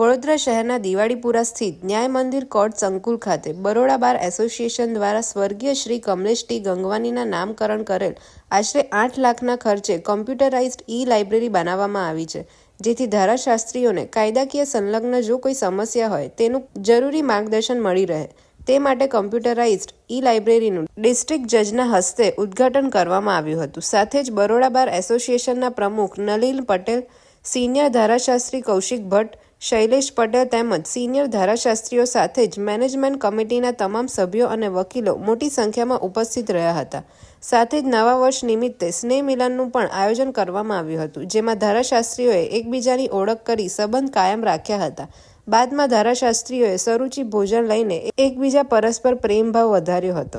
વડોદરા શહેરના દિવાળીપુરા સ્થિત ન્યાય મંદિર કોર્ટ સંકુલ ખાતે બરોડા બાર એસોસિએશન દ્વારા સ્વર્ગીય શ્રી કમલેશ ટી ગંગવાનીના નામકરણ કરેલ આશરે આઠ લાખના ખર્ચે કોમ્પ્યુટરાઇઝ્ડ ઈ લાઇબ્રેરી બનાવવામાં આવી છે, જેથી ધારાશાસ્ત્રીઓને કાયદાકીય સંલગ્ન જો કોઈ સમસ્યા હોય તેનું જરૂરી માર્ગદર્શન મળી રહે. તે માટે કોમ્પ્યુટરાઇઝ્ડ ઈ લાઇબ્રેરીનું ડિસ્ટ્રિક્ટ જજના હસ્તે ઉદ્ઘાટન કરવામાં આવ્યું હતું. સાથે જ બરોડા બાર એસોસિએશનના પ્રમુખ નલિન પટેલ, સિનિયર ધારાશાસ્ત્રી કૌશિક ભટ્ટ શૈલેષ પટેલ તેમજ સિનિયર ધારાશાસ્ત્રીઓ સાથે જ મેનેજમેન્ટ કમિટીના તમામ સભ્યો અને વકીલો મોટી સંખ્યામાં ઉપસ્થિત રહ્યા હતા. સાથે જ નવા વર્ષ નિમિત્તે સ્નેહ મિલનનું પણ આયોજન કરવામાં આવ્યું હતું, જેમાં ધારાશાસ્ત્રીઓએ એકબીજાની ઓળખ કરી સંબંધ કાયમ રાખ્યા હતા. બાદમાં ધારાશાસ્ત્રીઓએ સરુચિ ભોજન લઈને એકબીજા પરસ્પર પ્રેમભાવ વધાર્યો હતો.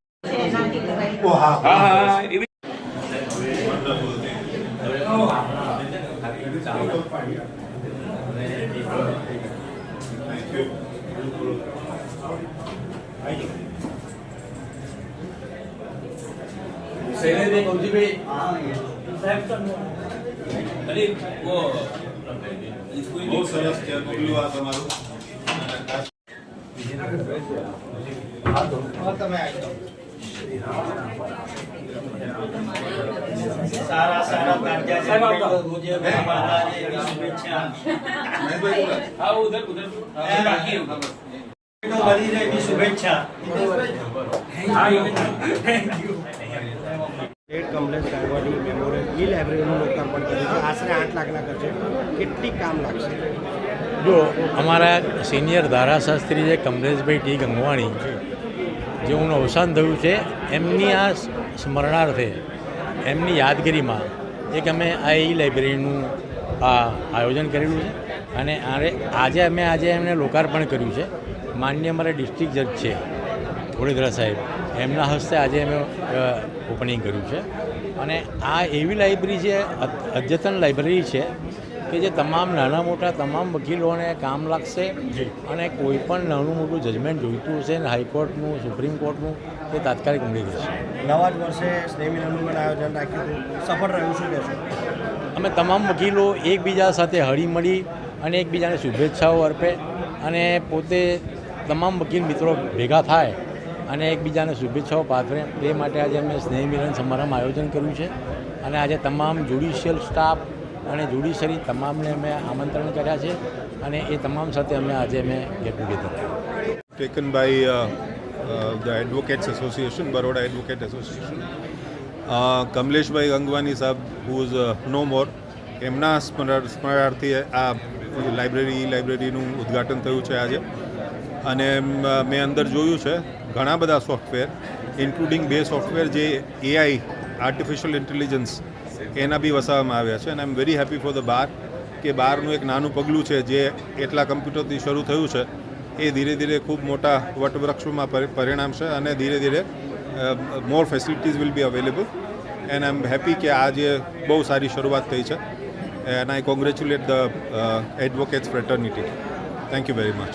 હા. હા એવી શૈલેષભાઈ કૌશિકભાઈ અરે વો બહુ સરસ છે મોકલ્યું આ તમારું અને ખાસ સારા સારા તાજા રોજે મહારાજે એવી શુભેચ્છા હા ઉધર ઉધર બાકી એવી શુભેચ્છા સ્ટેટ મેમોરિયલ ઈ લાઇબ્રેરીનું લોકાર્પણ કર્યું છે આશરે આઠ લાખના ખર્ચે કેટલી કામ લાગશે જો અમારા સિનિયર ધારાશાસ્ત્રી છે કમલેશભાઈ ટી ગંગવાણી જેઓનું અવસાન થયું છે, એમની આ સ્મરણાર્થે, એમની યાદગીરીમાં એક અમે આ ઈ લાઇબ્રેરીનું આ આયોજન કરેલું છે અને આજે અમે, આજે એમને લોકાર્પણ કર્યું છે. માન્ય અમારા ડિસ્ટ્રિક્ટ જજ છે વડોદરા સાહેબ, એમના હસ્તે આજે અમે ઓપનિંગ કર્યું છે. અને આ એવી લાઇબ્રેરી છે અદ્યતન લાઇબ્રેરી છે કે જે તમામ નાના મોટા તમામ વકીલોને કામ લાગશે અને કોઈ પણ નાનું મોટું જજમેન્ટ જોઈતું હશે ને હાઈકોર્ટનું સુપ્રીમ કોર્ટનું તે તાત્કાલિક મળી જશે નવા જ વર્ષે સ્નેહ પણ આયોજન રાખ્યું હતું. સફળ રહ્યું શું કહેશો? અમે તમામ વકીલો એકબીજા સાથે હળીમળી અને એકબીજાને શુભેચ્છાઓ અર્પે અને પોતે તમામ વકીલ મિત્રો ભેગા થાય અને એકબીજાને શુભેચ્છાઓ પાથરે. તે માટે આજે અમે સ્નેહ મિલન સમારંભ આયોજન કર્યું છે અને આજે તમામ જ્યુડિશિયલ સ્ટાફ અને જ્યુડિશરી તમામને અમે આમંત્રણ કર્યા છે અને એ તમામ સાથે અમે આજે અમે get together taken by the advocates association Baroda advocate. Uh, કમલેશભાઈ ગંગવાની સાહેબ હુ નો મોર એમના સ્મરણ સ્મરણાર્થે આ લાઇબ્રેરી લાઇબ્રેરીનું ઉદ્ઘાટન થયું છે આજે અને મેં અંદર જોયું છે ઘણા બધા સોફ્ટવેર ઇન્ક્લુડિંગ બે સોફ્ટવેર જે એઆઈ આર્ટિફિશિયલ ઇન્ટેલિજન્સ એના બી વસાવવામાં આવ્યા છે. અને I am very happy for the bar કે બારનું એક નાનું પગલું છે જે એટલા કમ્પ્યુટરથી શરૂ થયું છે, એ ધીરે ધીરે ખૂબ મોટા વટવૃક્ષોમાં પરી- પરિણામશે અને ધીરે ધીરે more facilities will be available and I am happy કે આજે બહુ સારી શરૂઆત થઈ છે. And I congratulate the advocates fraternity thank you very much